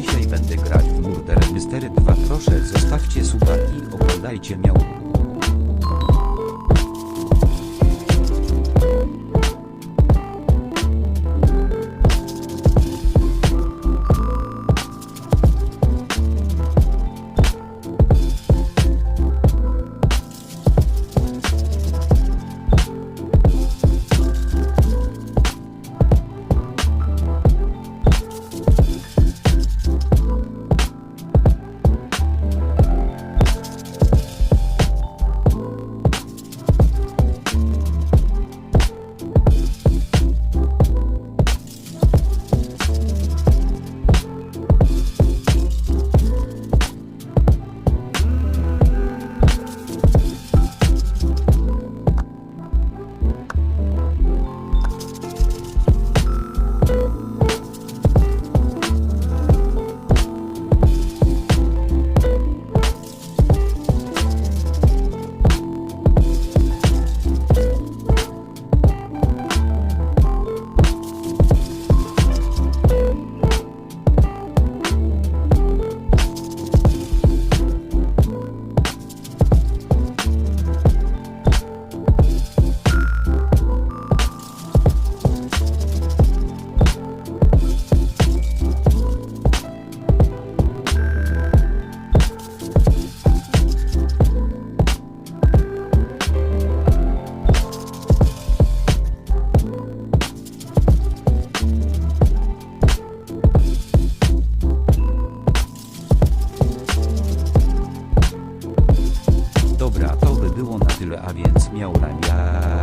Dzisiaj będę grać w Murder Mystery 2. Proszę zostawcie suba i oglądajcie miał. a więc miał namiar.